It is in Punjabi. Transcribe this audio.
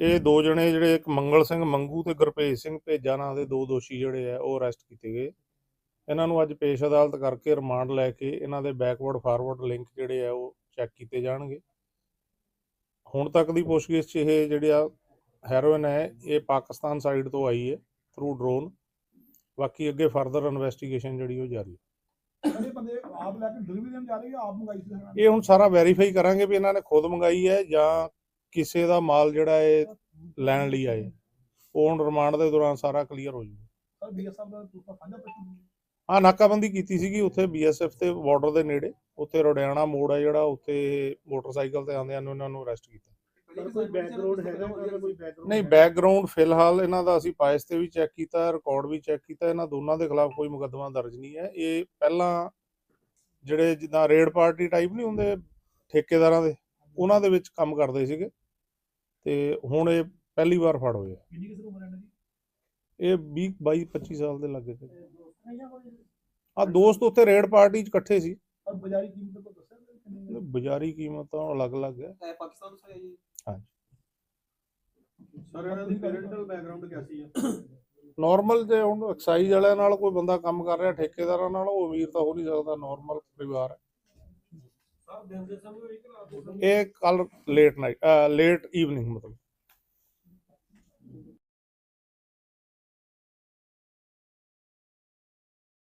ਇਹ ਦੋ ਜਣੇ ਜਿਹੜੇ ਇੱਕ ਮੰਗਲ ਸਿੰਘ ਮੰਗੂ ਤੇ ਗੁਰਭੇਜ ਸਿੰਘ ਭੇਜਾ ਨਾਂ ਦੇ ਦੋ ਦੋਸ਼ੀ ਜਿਹੜੇ ਆ ਉਹ ਅਰੈਸਟ ਕੀਤੇ ਗਏ। ਇਹਨਾਂ ਨੂੰ ਅੱਜ ਪੇਸ਼ ਅਦਾਲਤ ਕਰਕੇ ਰਿਮਾਂਡ ਲੈ ਕੇ ਇਹਨਾਂ ਦੇ ਬੈਕਵਰਡ ਫਾਰਵਰਡ ਲਿੰਕ ਜਿਹੜੇ ਆ ਉਹ ਚੈੱਕ ਕੀਤੇ ਜਾਣਗੇ। ਹੁਣ ਤੱਕ ਦੀ ਪੁੱਛਗਿੱਛ 'ਚ ਇਹ ਜਿਹੜਾ ਹੈਰੋਇਨ ਹੈ ਇਹ ਪਾਕਿਸਤਾਨ ਸਾਈਡ ਤੋਂ ਆਈ ਹੈ ਥਰੂ ਡਰੋਨ ਬਾਕੀ ਅੱਗੇ ਫਰਦਰ ਇਨਵੈਸਟੀਗੇਸ਼ਨ ਜਿਹੜੀ ਉਹ ਜਾਰੀ ਹੈ। ਜਿਹੜੇ ਬੰਦੇ ਆਪ ਲੈ ਕੇ ਡਿਲੀਵਰੀ ਦੇਣ ਜਾ ਰਹੇ ਆ ਆਪ ਮੰਗਾਈ ਸੀ? ਇਹਨਾਂ ਨੇ? ਇਹ ਹੁਣ ਸਾਰਾ ਵੈਰੀਫਾਈ ਕਰਾਂਗੇ ਵੀ ਇਹਨਾਂ ਨੇ ਖੁਦ ਮੰਗਾਈ ਹੈ ਜਾਂ ਕਿਸੇ ਦਾ ਮਾਲ ਜਿਹੜਾ ਇਹ ਲੈਣ ਲਈ ਆਏ। ਉਹ ਹੁਣ ਰਿਮਾਂਡ ਦੇ ਦੌਰਾਨ ਸਾਰਾ ਕਲੀਅਰ ਹੋ ਜਾਊਗਾ ਸਰ ਬੀਐਸਐਫ ਦਾ ਦੂਸਰਾ ਸਾਂਝਾ ਪ੍ਰਸ਼ਨ ਹਾਂ ਨਾਕਾਬੰਦੀ ਕੀਤੀ ਸੀਗੀ ਉੱਥੇ ਬੀਐਸਐਫ ਤੇ ਬਾਰਡਰ ਦੇ ਨੇੜੇ। ਉੱਥੇ ਰੋਡਿਆਣਾ ਮੋੜ ਆ ਜਿਹੜਾ ਉੱਥੇ ਮੋਟਰਸਾਈਕਲ ਤੇ ਆਉਂਦਿਆਂ ਨੂੰ ਇਹਨਾਂ ਨੂੰ ਅਰੈਸਟ ਕੀਤਾ। ਕੋਈ ਬੈਕਗ੍ਰਾਉਂਡ ਹੈਗਾ ਕੋਈ background? ਨਹੀਂ ਬੈਕਗ੍ਰਾਉਂਡ ਫਿਲਹਾਲ ਇਹਨਾਂ ਦਾ ਅਸੀਂ ਪਾਇਸ ਤੇ ਵੀ ਚੈੱਕ ਕੀਤਾ ਰਿਕਾਰਡ ਵੀ ਚੈੱਕ ਕੀਤਾ। ਇਹਨਾਂ ਦੋਨਾਂ ਦੇ ਖਿਲਾਫ ਕੋਈ ਮੁਕੱਦਮਾ ਦਰਜ ਨਹੀਂ ਹੈ। ਇਹ ਪਹਿਲਾਂ ਜਿਹੜੇ ਜਿੱਦਾਂ ਰੇਡ ਪਾਰਟੀ ਟਾਈਪ ਨਹੀਂ ਹੁੰਦੇ ਠੇਕੇਦਾਰਾਂ ਦੇ ਉਹਨਾਂ ਦੇ ਵਿੱਚ ਕੰਮ ਕਰਦੇ ਸੀਗੇ। ਤੇ ਹੁਣ ਇਹ ਪਹਿਲੀ ਵਾਰ ਫੜ ਹੋਏ ਆ। ਕਿੰਨੀ ਕਿਸ ਉਮਰ ਹੈ ਇਹਨਾਂ ਦੀ? ਇਹ 20 22 25 ਸਾਲ ਦੇ ਲੱਗੇ ਤੇ ਆ ਦੋਸਤ ਉੱਥੇ ਰੇਡ ਪਾਰਟੀ 'ਚ ਇਕੱਠੇ ਸੀ। ਔਰ ਬਾਜ਼ਾਰੀ ਕੀਮਤ ਤੋਂ ਦੱਸਿਆ ਵੀ ਕਿੰਨੀ ਹੈ? ਬਾਜ਼ਾਰੀ ਕੀਮਤ ਤਾਂ ਅਲੱਗ-ਅਲੱਗ ਹੈ। ਇਹ ਪਾਕਿਸਤਾਨ ਤੋਂ ਹੈ ਜੀ। ਸਰ ਇਹਨਾਂ ਦੀ ਪੈਰੈਂਟਲ ਬੈਕਗ੍ਰਾਉਂਡ ਕਿਆ ਹੈ ਨਾਰਮਲ ਜੇ ਹੁਣ ਐਕਸਾਈਜ਼ ਵਾਲਿਆਂ ਨਾਲ ਕੋਈ ਬੰਦਾ ਕੰਮ ਕਰ ਰਿਹਾ ਠੇਕੇਦਾਰਾਂ ਨਾਲ ਉਹ ਅਮੀਰ ਤਾਂ ਹੋ ਨਹੀਂ ਸਕਦਾ ਨਾਰਮਲ ਪਰਿਵਾਰ ਹੈ ਸਰ ਦਿਨ ਦੇ ਸਮੇਂ ਵਿੱਚ ਰਾਤ ਦੇ ਇਹ ਕੱਲ ਲੇਟ ਨਾਈਟ ਲੇਟ ਈਵਨਿੰਗ ਮਤਲਬ।